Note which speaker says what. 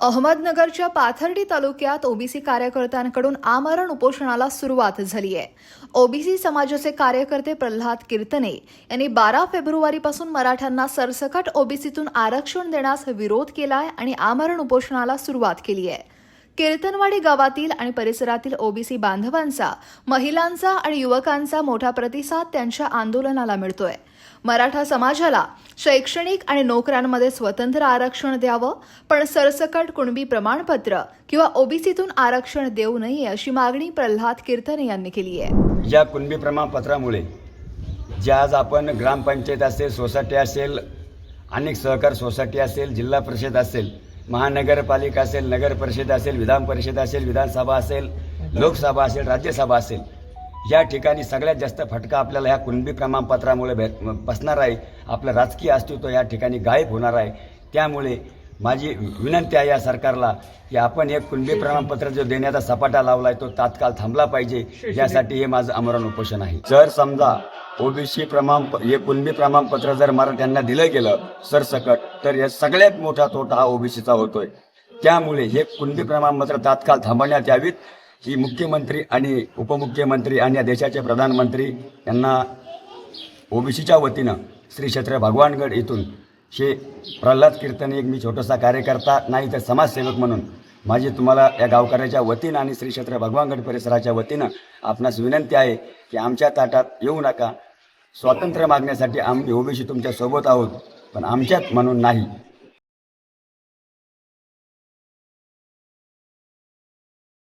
Speaker 1: अहमदनगरच्या पाथर्डी तालुक्यात ओबीसी कार्यकर्त्यांकडून आमरण उपोषणाला सुरुवात झाली आहे. ओबीसी समाजाचे कार्यकर्ते प्रल्हाद कीर्तने यांनी बारा फेब्रुवारीपासून मराठ्यांना सरसकट ओबीसीतून आरक्षण देण्यास विरोध केलाय आणि आमरण उपोषणाला सुरुवात केली आहे. कीर्तनवाडी गावातील आणि परिसरातील ओबीसी बांधवांचा महिलांचा आणि युवकांचा मोठा प्रतिसाद त्यांच्या आंदोलनाला मिळतोय. मराठा समाजाला शैक्षणिक आणि नोकऱ्यांमध्ये स्वतंत्र आरक्षण द्यावं पण सरसकट कुणबी प्रमाणपत्र किंवा ओबीसीतून आरक्षण देऊ नये अशी मागणी प्रल्हाद कीर्तने यांनी केली आहे.
Speaker 2: या कुणबी प्रमाणपत्रामुळे जे आज आपण ग्रामपंचायत असेल सोसायटी असेल अनेक सहकार सोसायटी असेल जिल्हा परिषद असेल महानगरपालिका असेल नगर परिषद असेल विधान परिषद असेल विधानसभा असेल लोकसभा असेल राज्यसभा असेल या ठिकाणी सगळ्यात जास्त फटका आपल्याला ह्या कुणबी प्रमाणपत्रामुळे भेट बसणार आहे. आपलं राजकीय अस्तित्व या ठिकाणी गायब होणार आहे. त्यामुळे माझी विनंती आहे या सरकारला की आपण एक कुणबी प्रमाणपत्र जो देण्याचा सपाटा लावला आहे तो तात्काळ थांबला पाहिजे यासाठी हे माझं आमरण उपोषण आहे. जर समजा ओबीसी प्रमाण हे कुणबी प्रमाणपत्र जर मराठ्यांना दिलं गेलं सरसकट तर या सगळ्यात मोठा तोटा हा ओबीसीचा होतोय. त्यामुळे हे कुणबी प्रमाणपत्र तात्काळ थांबवण्यात यावीत. ही मुख्यमंत्री आणि उपमुख्यमंत्री आणि या देशाचे प्रधानमंत्री यांना ओबीसीच्या वतीनं श्री क्षेत्र भगवानगड येथून हे प्रल्हाद कीर्तन एक मी छोटासा कार्यकर्ता नाही तर समाजसेवक म्हणून. माझी तुम्हाला या गावकऱ्याच्या वतीनं आणि श्री क्षेत्र भगवानगड परिसराच्या वतीनं आपणास विनंती आहे की आमच्या ताटात येऊ नका. स्वातंत्र्य मागण्यासाठी आम्ही ओबीसी तुमच्यासोबत आहोत पण आमच्यात म्हणून नाही.